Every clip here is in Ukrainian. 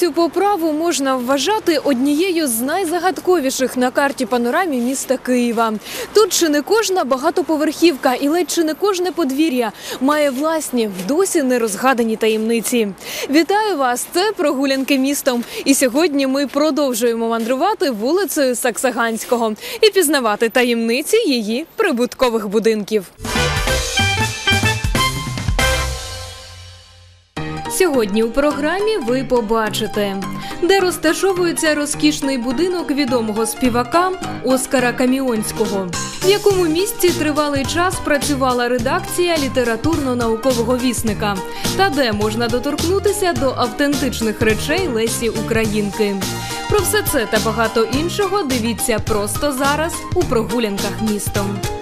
Вулицю Поправу можна вважати однією з найзагадковіших на карті панорамі міста Києва. Тут чи не кожна багатоповерхівка і ледь чи не кожне подвір'я має власні досі не розгадані таємниці. Вітаю вас! Це прогулянки містом. І сьогодні ми продовжуємо мандрувати вулицею Саксаганського і пізнавати таємниці її прибуткових будинків. Сьогодні у програмі ви побачите, де розташовується розкішний будинок відомого співака Оскара Каміонського, в якому місці тривалий час працювала редакція літературно-наукового вісника, та де можна доторкнутися до автентичних речей Лесі Українки. Про все це та багато іншого дивіться просто зараз у прогулянках містом.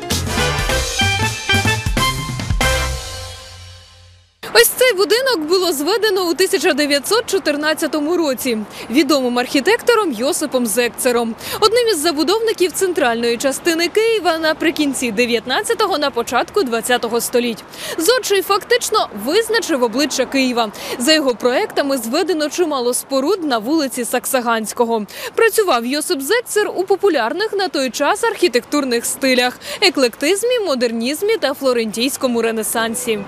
Цей будинок було зведено у 1914 році відомим архітектором Йосипом Зекцером, одним із забудовників центральної частини Києва наприкінці 19-го, на початку 20-го століть. Зодчий фактично визначив обличчя Києва. За його проектами зведено чимало споруд на вулиці Саксаганського. Працював Йосип Зекцер у популярних на той час архітектурних стилях еклектизмі, модернізмі та флорентійському ренесансі.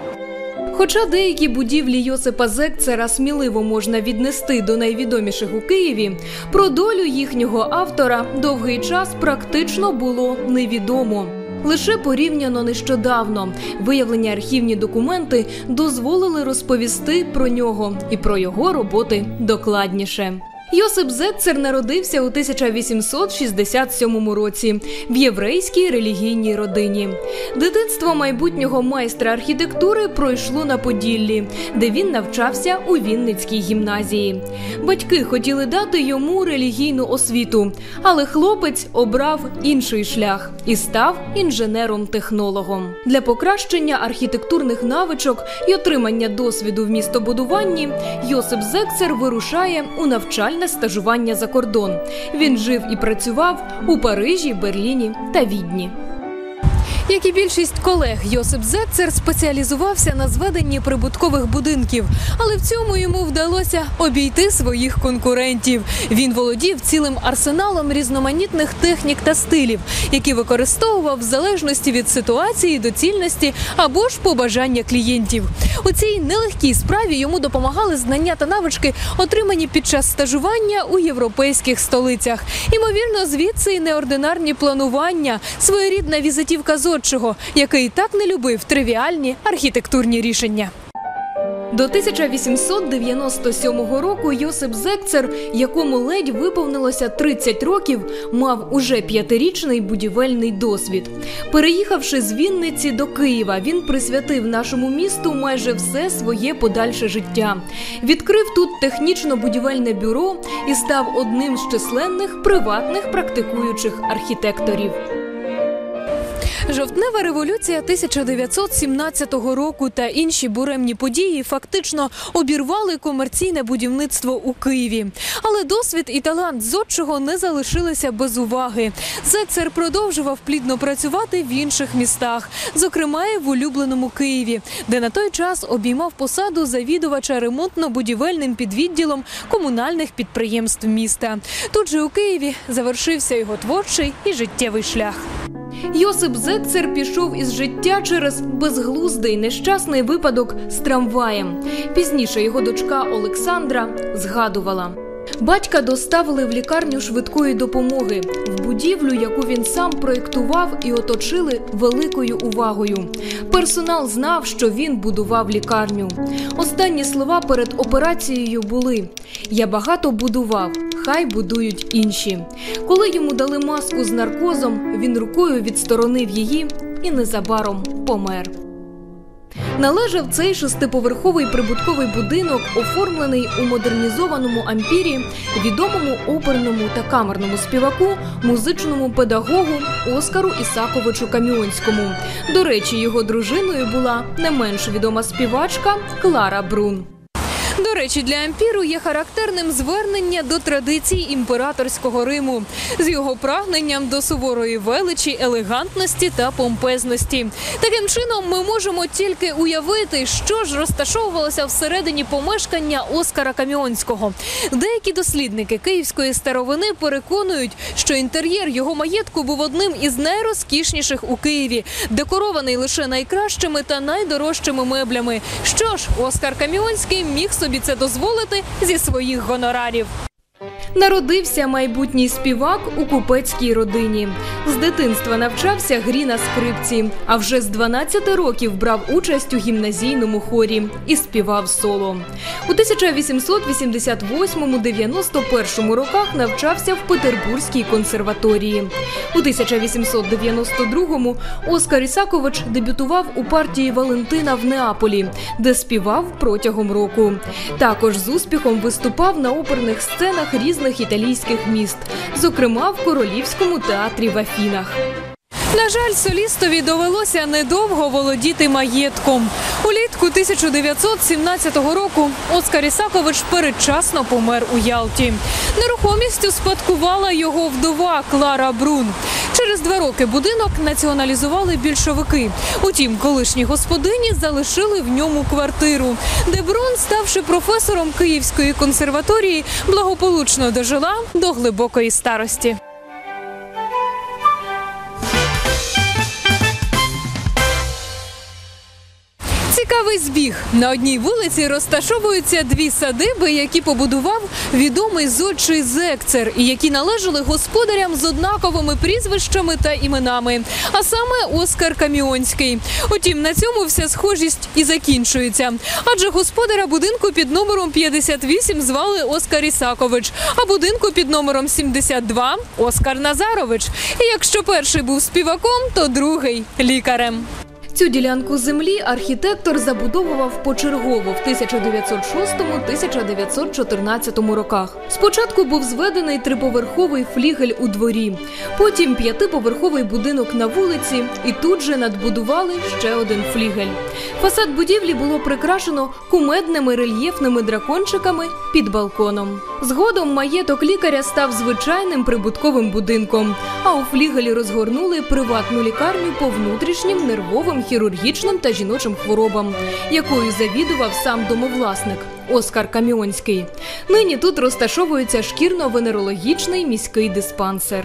Хоча деякі будівлі Йосипа Зекцера сміливо можна віднести до найвідоміших у Києві, про долю їхнього автора довгий час практично було невідомо. Лише порівняно нещодавно виявлені архівні документи дозволили розповісти про нього і про його роботи докладніше. Йосип Зетцер народився у 1867 році в єврейській релігійній родині. Дитинство майбутнього майстра архітектури пройшло на Поділлі, де він навчався у Вінницькій гімназії. Батьки хотіли дати йому релігійну освіту, але хлопець обрав інший шлях і став інженером-технологом. Для покращення архітектурних навичок і отримання досвіду в містобудуванні Йосип Зекцер вирушає у навчальне стажування за кордон. Він жив і працював у Парижі, Берліні та Відні. Як і більшість колег, Йосип Зетцер спеціалізувався на зведенні прибуткових будинків, але в цьому йому вдалося обійти своїх конкурентів. Він володів цілим арсеналом різноманітних технік та стилів, які використовував в залежності від ситуації, доцільності або ж побажання клієнтів. У цій нелегкій справі йому допомагали знання та навички, отримані під час стажування у європейських столицях. Ймовірно, звідси і неординарні планування, своєрідна візитівка зодчого, який так не любив тривіальні архітектурні рішення. До 1897 року Йосип Зекцер, якому ледь виповнилося 30 років, мав уже п'ятирічний будівельний досвід. Переїхавши з Вінниці до Києва, він присвятив нашому місту майже все своє подальше життя. Відкрив тут технічно-будівельне бюро і став одним з численних приватних практикуючих архітекторів. Жовтнева революція 1917 року та інші буремні події фактично обірвали комерційне будівництво у Києві. Але досвід і талант зодчого не залишилися без уваги. Зецер продовжував плідно працювати в інших містах, зокрема і в улюбленому Києві, де на той час обіймав посаду завідувача ремонтно-будівельним підвідділом комунальних підприємств міста. Тут же у Києві завершився його творчий і життєвий шлях. Йосип Зекцер пішов із життя через безглуздий нещасний випадок з трамваєм. Пізніше його дочка Олександра згадувала. Батька доставили в лікарню швидкої допомоги в будівлю, яку він сам проєктував і оточили великою увагою. Персонал знав, що він будував лікарню. Останні слова перед операцією були: Я багато будував, хай будують інші. Коли йому дали маску з наркозом, він рукою відсторонив її і незабаром помер. Належав цей шестиповерховий прибутковий будинок, оформлений у модернізованому ампірі, відомому оперному та камерному співаку, музичному педагогу Оскару Ісаковичу Каміонському. До речі, його дружиною була не менш відома співачка Клара Брун. До речі, для ампіру є характерним звернення до традицій імператорського Риму з його прагненням до суворої величі, елегантності та помпезності. Таким чином, ми можемо тільки уявити, що ж розташовувалося всередині помешкання Оскара Каміонського. Деякі дослідники київської старовини переконують, що інтер'єр його маєтку був одним із найрозкішніших у Києві, декорований лише найкращими та найдорожчими меблями. Що ж, Оскар Каміонський міг собі це дозволити зі своїх гонорарів. Народився майбутній співак у купецькій родині. З дитинства навчався грі на скрипці, а вже з 12 років брав участь у гімназійному хорі і співав соло. У 1888-91 роках навчався в Петербурзькій консерваторії. У 1892-му Оскар Ісакович дебютував у партії Валентина в Неаполі, де співав протягом року. Також з успіхом виступав на оперних сценах різних італійських міст, зокрема в королівському театрі в Афінах. На жаль, солістові довелося недовго володіти маєтком. Улітку 1917 року Оскар Ісакович передчасно помер у Ялті. Нерухомістю спадкувала його вдова Клара Брун. Через два роки будинок націоналізували більшовики. Утім, колишні господині залишили в ньому квартиру, де Брун, ставши професором Київської консерваторії, благополучно дожила до глибокої старості. Цікавий збіг. На одній вулиці розташовуються дві садиби, які побудував відомий зодчий Зекцер, і які належали господарям з однаковими прізвищами та іменами, а саме Оскар Каміонський. Утім, на цьому вся схожість і закінчується. Адже господаря будинку під номером 58 звали Оскар Ісакович, а будинку під номером 72 – Оскар Назарович. І якщо перший був співаком, то другий лікарем. Цю ділянку землі архітектор забудовував почергово в 1906-1914 роках. Спочатку був зведений триповерховий флігель у дворі, потім п'ятиповерховий будинок на вулиці, і тут же надбудували ще один флігель. Фасад будівлі було прикрашено кумедними рельєфними дракончиками під балконом. Згодом маєток лікаря став звичайним прибутковим будинком, а у флігелі розгорнули приватну лікарню по внутрішнім нервовим, хірургічним та жіночим хворобам, якою завідував сам домовласник Оскар Каміонський. Нині тут розташовується шкірно-венерологічний міський диспансер.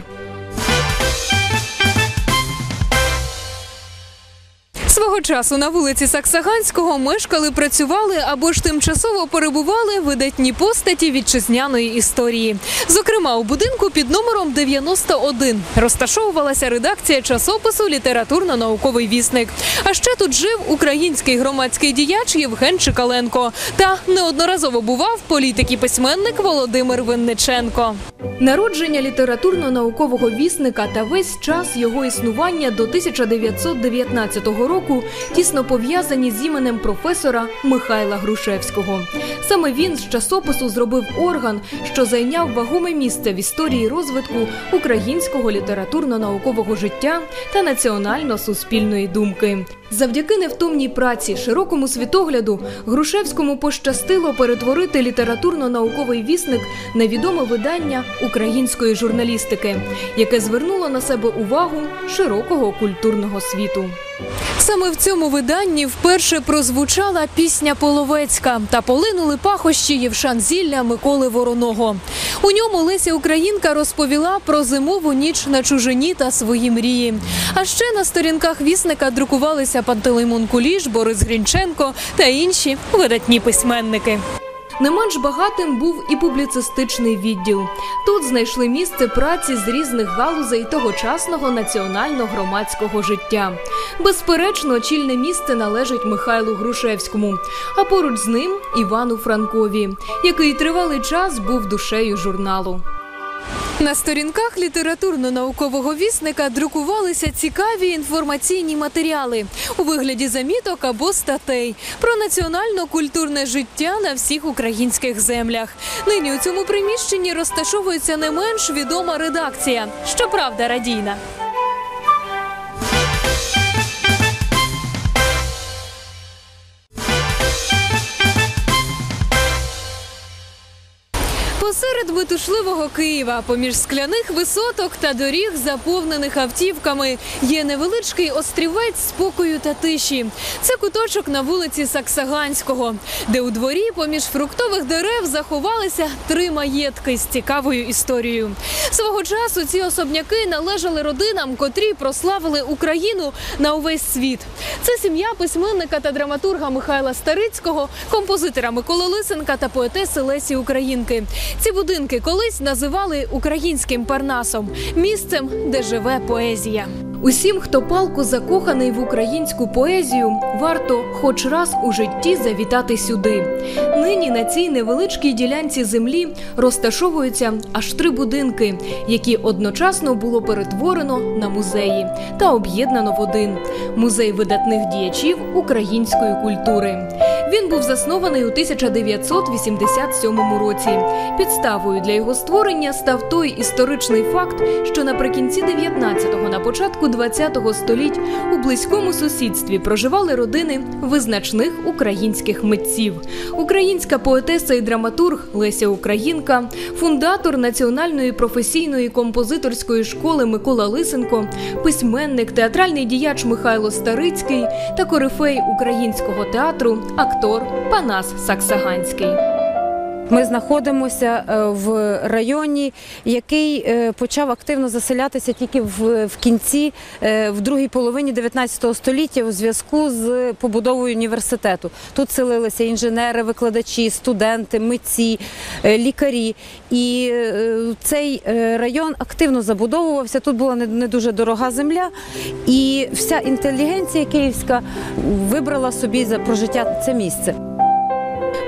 Свого часу на вулиці Саксаганського мешкали, працювали або ж тимчасово перебували видатні постаті вітчизняної історії. Зокрема, у будинку під номером 91 розташовувалася редакція часопису Літературно-науковий вісник. А ще тут жив український громадський діяч Євген Чикаленко та неодноразово бував політик і письменник Володимир Винниченко. Народження літературно-наукового вісника та весь час його існування до 1919 року тісно пов'язані з іменем професора Михайла Грушевського. Саме він з часопису зробив орган, що зайняв вагоме місце в історії розвитку українського літературно-наукового життя та національно-суспільної думки. Завдяки невтомній праці, широкому світогляду, Грушевському пощастило перетворити літературно-науковий вісник на відоме видання української журналістики, яке звернуло на себе увагу широкого культурного світу. Саме в цьому виданні вперше прозвучала пісня Половецька та полинули пахощі Євшан Зілля Миколи Вороного. У ньому Леся Українка розповіла про зимову ніч на чужині та свої мрії. А ще на сторінках вісника друкувалися Пантелеймон Куліш, Борис Грінченко та інші видатні письменники. Не менш багатим був і публіцистичний відділ. Тут знайшли місце праці з різних галузей тогочасного національно-громадського життя. Безперечно, очільне місце належить Михайлу Грушевському, а поруч з ним Івану Франкові, який тривалий час був душею журналу. На сторінках літературно-наукового вісника друкувалися цікаві інформаційні матеріали у вигляді заміток або статей про національно-культурне життя на всіх українських землях. Нині у цьому приміщенні розташовується не менш відома редакція, щоправда, радійна. Посеред метушливого Києва, поміж скляних висоток та доріг, заповнених автівками, є невеличкий острівець спокою та тиші. Це куточок на вулиці Саксаганського, де у дворі поміж фруктових дерев заховалися три маєтки з цікавою історією. Свого часу ці особняки належали родинам, котрі прославили Україну на увесь світ. Це сім'я письменника та драматурга Михайла Старицького, композитора Миколи Лисенка та поетеси Лесі Українки. Ці будинки колись називали українським парнасом місцем, де живе поезія. Усім, хто палко закоханий в українську поезію, варто хоч раз у житті завітати сюди. Нині на цій невеличкій ділянці землі розташовуються аж три будинки, які одночасно було перетворено на музеї та об'єднано в один музей видатних діячів української культури. Він був заснований у 1987 році. Підставою для його створення став той історичний факт, що наприкінці 19-го, на початку 20-го століть у близькому сусідстві проживали родини визначних українських митців. Українська поетеса і драматург Леся Українка, фундатор Національної професійної композиторської школи Микола Лисенко, письменник, театральний діяч Михайло Старицький та корифей українського театру, актор Панас Саксаганський. Ми знаходимося е, в районі, який е, почав активно заселятися тільки в, кінці, е, в другій половині 19 століття у зв'язку з побудовою університету. Тут селилися інженери, викладачі, студенти, митці, лікарі. І цей район активно забудовувався. Тут була не дуже дорога земля, і вся інтелігенція київська вибрала собі за прожиття це місце.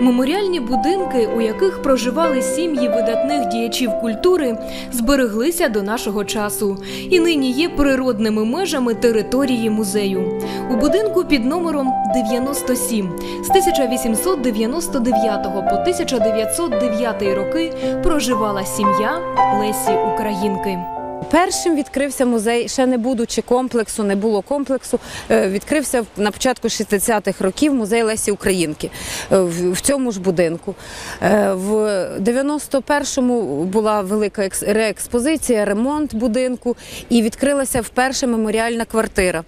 Меморіальні будинки, у яких проживали сім'ї видатних діячів культури, збереглися до нашого часу і нині є природними межами території музею. У будинку під номером 97 з 1899 по 1909 роки проживала сім'я Лесі Українки. Першим відкрився музей, ще не будучи комплексу, не було комплексу. е, Відкрився на початку 60-х років музей Лесі Українки е, в цьому ж будинку. Е, В 91-му була велика екс- реекспозиція, ремонт будинку, і відкрилася вперше меморіальна квартира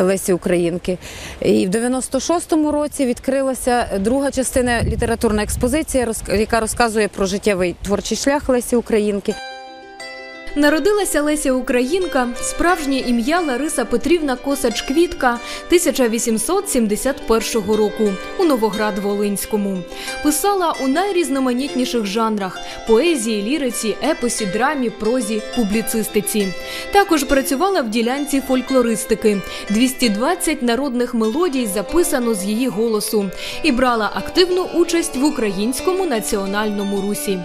Лесі Українки. І в 96-му році відкрилася друга частина літературна експозиція, яка розказує про життєвий творчий шлях Лесі Українки. Народилася Леся Українка, справжнє ім'я Лариса Петрівна Косач Квітка 1871 року у Новоград-Волинському. Писала у найрізноманітніших жанрах поезії, ліриці, епосі, драмі, прозі, публіцистиці. Також працювала в ділянці фольклористики. 220 народних мелодій записано з її голосу і брала активну участь в українському національному русі.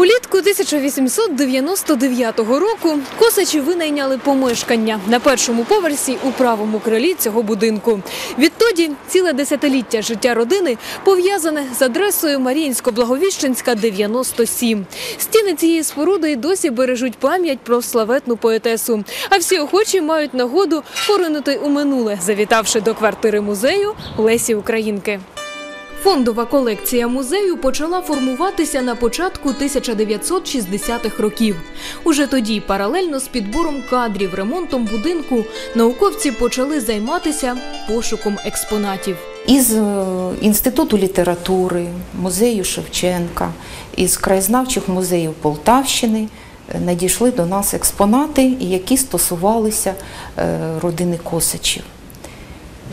Улітку 1899 року косачі винайняли помешкання на першому поверсі у правому крилі цього будинку. Відтоді ціле десятиліття життя родини пов'язане з адресою Маріїнсько-Благовіщенська, 97. Стіни цієї споруди й досі бережуть пам'ять про славетну поетесу. А всі охочі мають нагоду поринути у минуле, завітавши до квартири музею Лесі Українки. Фондова колекція музею почала формуватися на початку 1960-х років. Уже тоді, паралельно з підбором кадрів, ремонтом будинку, науковці почали займатися пошуком експонатів. Із е, Інституту літератури, музею Шевченка, із краєзнавчих музеїв Полтавщини е, надійшли до нас експонати, які стосувалися е, родини Косачів.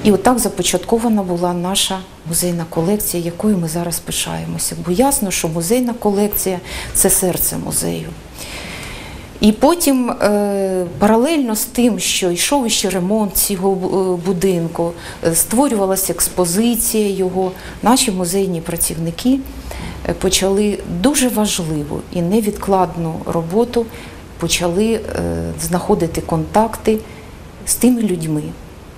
І отак започаткована була наша музейна колекція, якою ми зараз пишаємося. Бо ясно, що музейна колекція це серце музею. І потім, е, паралельно з тим, що йшов ще ремонт цього е, будинку, е, створювалася експозиція його, наші музейні працівники почали дуже важливу і невідкладну роботу, почали знаходити контакти з тими людьми,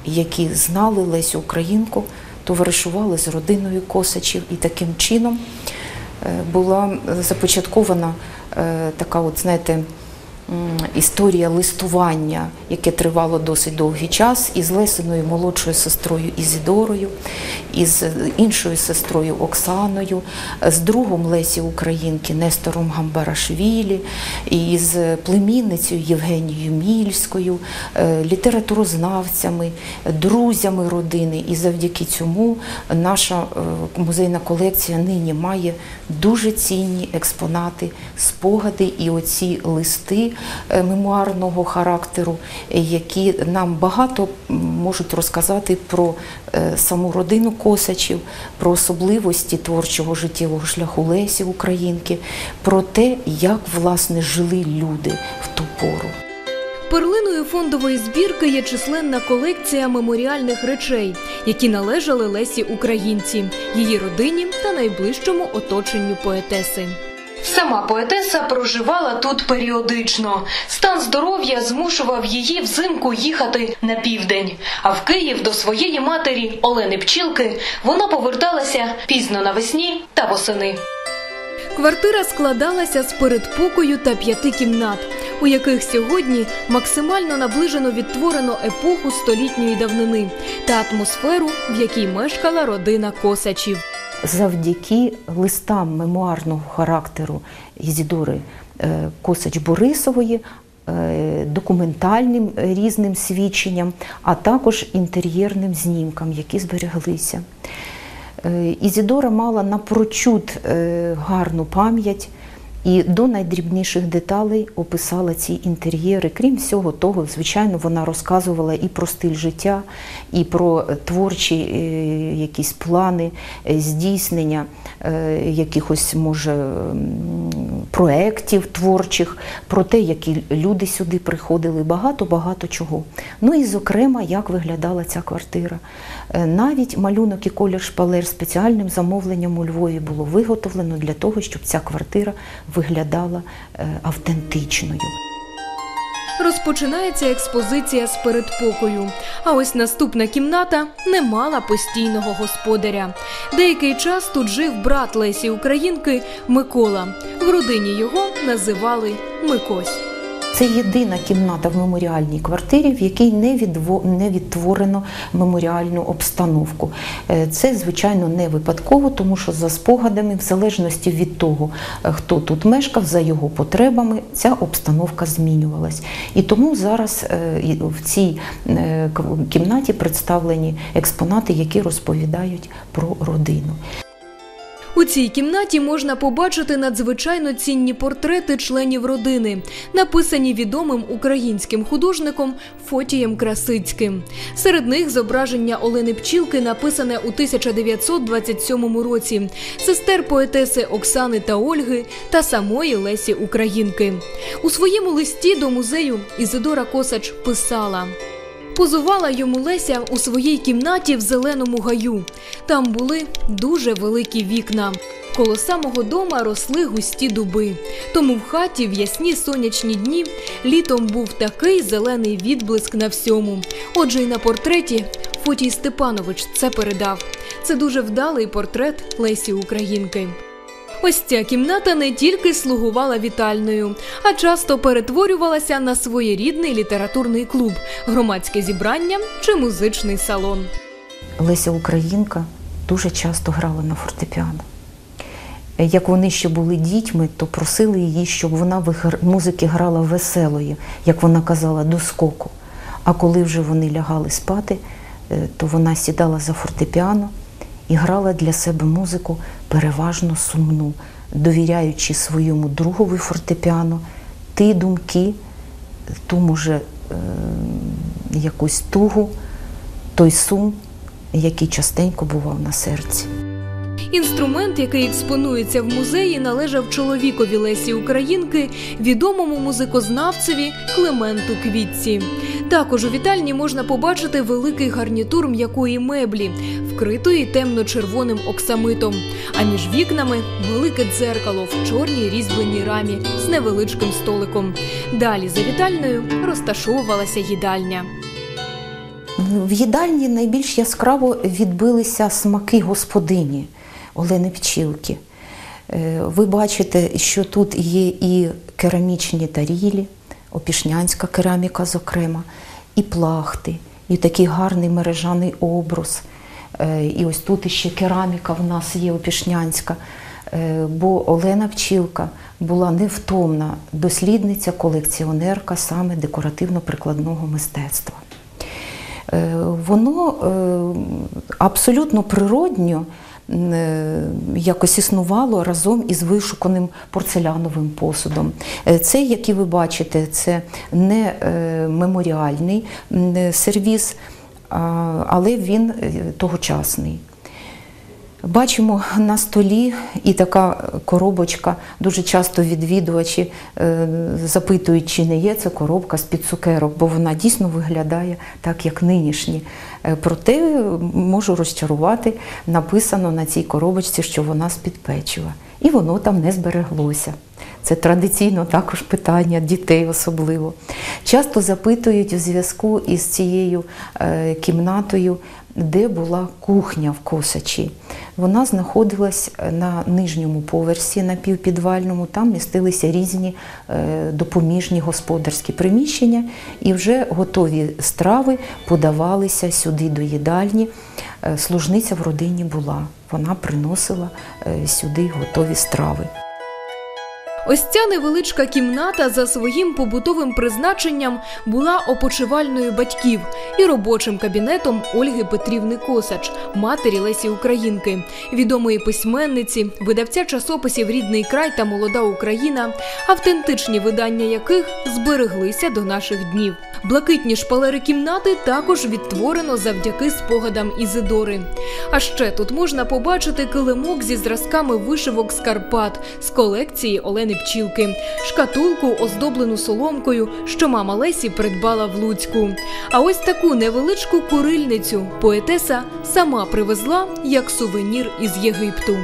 які знали Лесю Українку, товаришували з родиною Косачів, і таким чином е, була започаткована е, така, от знаєте, історія листування, яке тривало досить довгий час, із Лесиною молодшою сестрою Ізідорою, із іншою сестрою Оксаною, з другом Лесі Українки Нестором Гамбарашвілі, і з племінницею Євгенією Мільською, е, літературознавцями, друзями родини. І завдяки цьому наша е, музейна колекція нині має дуже цінні експонати, спогади і оці листи мемуарного характеру, е, які нам багато можуть розказати про е, саму родину Косачів, про особливості творчого життєвого шляху Лесі Українки, про те, як власне жили люди в ту пору. Перлиною фондової збірки є численна колекція меморіальних речей, які належали Лесі Українці, її родині та найближчому оточенню поетеси. Сама поетеса проживала тут періодично. Стан здоров'я змушував її взимку їхати на південь. А в Київ до своєї матері Олени Пчілки вона поверталася пізно навесні та восени. Квартира складалася з передпокою та п'яти кімнат, у яких сьогодні максимально наближено відтворено епоху столітньої давнини та атмосферу, в якій мешкала родина Косачів. Завдяки листам мемуарного характеру Ізідори е, Косач Борисової. е, Документальним різним свідченням, а також інтер'єрним знімкам, які збереглися. Е, Ізідора мала напрочуд гарну пам'ять і до найдрібніших деталей описала ці інтер'єри. Крім всього того, звичайно, вона розказувала і про стиль життя, і про е, творчі е, якісь плани, е, здійснення якихось, може, проєктів творчих, про те, які люди сюди приходили, багато-багато чого. Ну і, зокрема, як виглядала ця квартира. Навіть малюнок і колір шпалер спеціальним замовленням у Львові було виготовлено для того, щоб ця квартира виглядала е, автентичною. Розпочинається експозиція з передпокою. А ось наступна кімната не мала постійного господаря. Деякий час тут жив брат Лесі Українки Микола. В родині його називали Микось. Це єдина кімната в меморіальній квартирі, в якій не, відво, не відтворено меморіальну обстановку. Е, Це, звичайно, не випадково, тому що за спогадами, в залежності від того, е, хто тут мешкав, за його потребами, ця обстановка змінювалась. І тому зараз е, в цій кімнаті представлені експонати, які розповідають про родину. У цій кімнаті можна побачити надзвичайно цінні портрети членів родини, написані відомим українським художником Фотієм Красицьким. Серед них зображення Олени Пчілки написане у 1927 році, сестер поетеси Оксани та Ольги та самої Лесі Українки. У своєму листі до музею Ізидора Косач писала. Позувала йому Леся у своїй кімнаті в зеленому гаю. Там були дуже великі вікна. Коло самого дома росли густі дуби. Тому в хаті в ясні сонячні дні літом був такий зелений відблиск на всьому. Отже, й на портреті Фотій Степанович це передав. Це дуже вдалий портрет Лесі Українки. Ось ця кімната не тільки слугувала вітальною, а часто перетворювалася на своєрідний літературний клуб, громадське зібрання чи музичний салон. Леся Українка дуже часто грала на фортепіано. Як вони ще були дітьми, то просили її, щоб вона музики грала веселої, як вона казала, до скоку. А коли вже вони лягали спати, е, то вона сідала за фортепіано і грала для себе музику переважно сумну, довіряючи своєму другові фортепіано ті думки, ту, може, е, якусь тугу, той сум, який частенько бував на серці. Інструмент, який експонується в музеї, належав чоловікові Лесі Українки, відомому музикознавцеві Клементу Квітці. Також у вітальні можна побачити великий гарнітур м'якої меблі, вкритої темно-червоним оксамитом. А між вікнами велике дзеркало в чорній різьбленій рамі з невеличким столиком. Далі за вітальною розташовувалася їдальня. В їдальні найбільш яскраво відбилися смаки господині Олени Пчілки. Е, Ви бачите, що тут є і керамічні тарілі, опішнянська кераміка, зокрема, і плахти, і такий гарний мережаний образ. Е, І ось тут іще кераміка в нас є опішнянська. Е, Бо Олена Пчілка була невтомна дослідниця, колекціонерка саме декоративно-прикладного мистецтва. Воно абсолютно природньо якось існувало разом із вишуканим порцеляновим посудом. Цей, який ви бачите, це не е, меморіальний м, е, сервіз, але він е, тогочасний. Бачимо на столі і така коробочка. Дуже часто відвідувачі е, запитують, чи не є це коробка з-під цукерок, бо вона дійсно виглядає так, як нинішні. Е, Проте можу розчарувати, написано на цій коробочці, що вона з-під печива. І воно там не збереглося. Це традиційно також питання дітей особливо. Часто запитують у зв'язку із цією е, кімнатою, де була кухня в Косачі. Вона знаходилась на нижньому поверсі напівпідвальному, там містилися різні е, допоміжні господарські приміщення, і вже готові страви подавалися сюди до їдальні. Е, Служниця в родині була, вона приносила е, сюди готові страви. Ось ця невеличка кімната за своїм побутовим призначенням була опочивальною батьків і робочим кабінетом Ольги Петрівни Косач, матері Лесі Українки, відомої письменниці, видавця часописів Рідний край та Молода Україна, автентичні видання яких збереглися до наших днів. Блакитні шпалери кімнати також відтворено завдяки спогадам Ізидори. А ще тут можна побачити килимок зі зразками вишивок з Карпат з колекції Олени Пчілки, шкатулку, оздоблену соломкою, що мама Лесі придбала в Луцьку. А ось таку невеличку курильницю поетеса сама привезла як сувенір із Єгипту.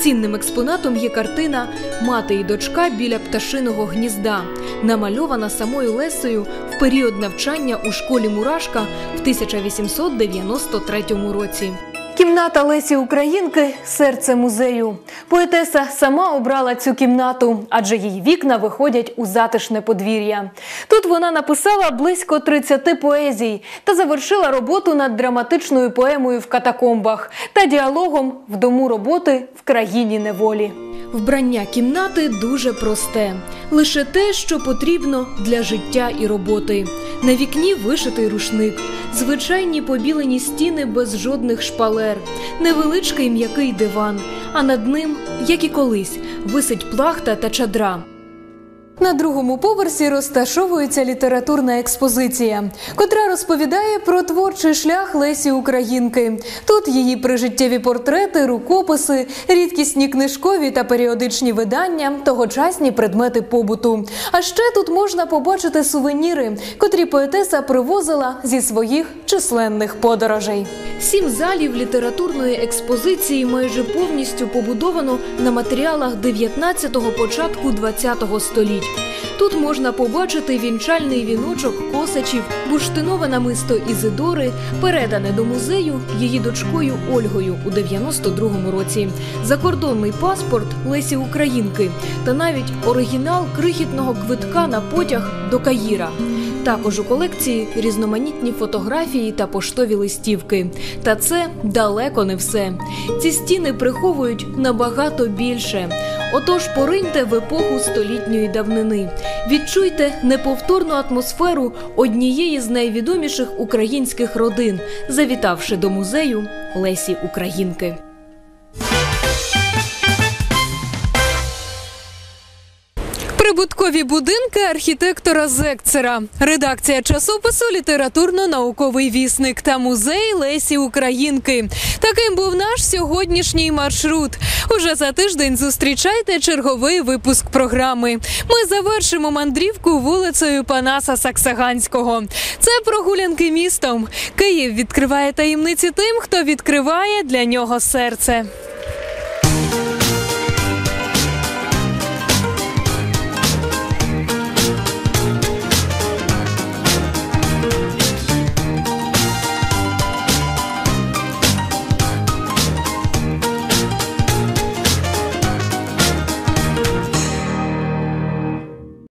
Цінним експонатом є картина Мати і дочка біля пташиного гнізда, намальована самою Лесею в період навчання у школі Мурашка в 1893 році. Кімната Лесі Українки серце музею. Поетеса сама обрала цю кімнату, адже її вікна виходять у затишне подвір'я. Тут вона написала близько 30 поезій та завершила роботу над драматичною поемою в катакомбах та діалогом в дому роботи в країні неволі. Вбрання кімнати дуже просте, лише те, що потрібно для життя і роботи. На вікні вишитий рушник, звичайні побілені стіни без жодних шпалер, невеличкий м'який диван, а над ним, як і колись, висить плахта та чадра. На другому поверсі розташовується літературна експозиція, котра розповідає про творчий шлях Лесі Українки. Тут її прижиттєві портрети, рукописи, рідкісні книжкові та періодичні видання, тогочасні предмети побуту. А ще тут можна побачити сувеніри, котрі поетеса привозила зі своїх численних подорожей. Сім залів літературної експозиції майже повністю побудовано на матеріалах 19-го, початку 20-го століть. Тут можна побачити вінчальний віночок косачів, бурштинове намисто Ізидори, передане до музею її дочкою Ольгою у 92-му році, закордонний паспорт Лесі Українки та навіть оригінал крихітного квитка на потяг до Каїра. Також у колекції різноманітні фотографії та поштові листівки. Та це далеко не все. Ці стіни приховують набагато більше. Отож, пориньте в епоху столітньої давнини. Відчуйте неповторну атмосферу однієї з найвідоміших українських родин, завітавши до музею Лесі Українки. Прибуткові будинки архітектора Зекцера, редакція часопису Літературно-науковий вісник та музей Лесі Українки. Таким був наш сьогоднішній маршрут. Уже за тиждень зустрічайте черговий випуск програми. Ми завершимо мандрівку вулицею Панаса Саксаганського. Це прогулянки містом. Київ відкриває таємниці тим, хто відкриває для нього серце.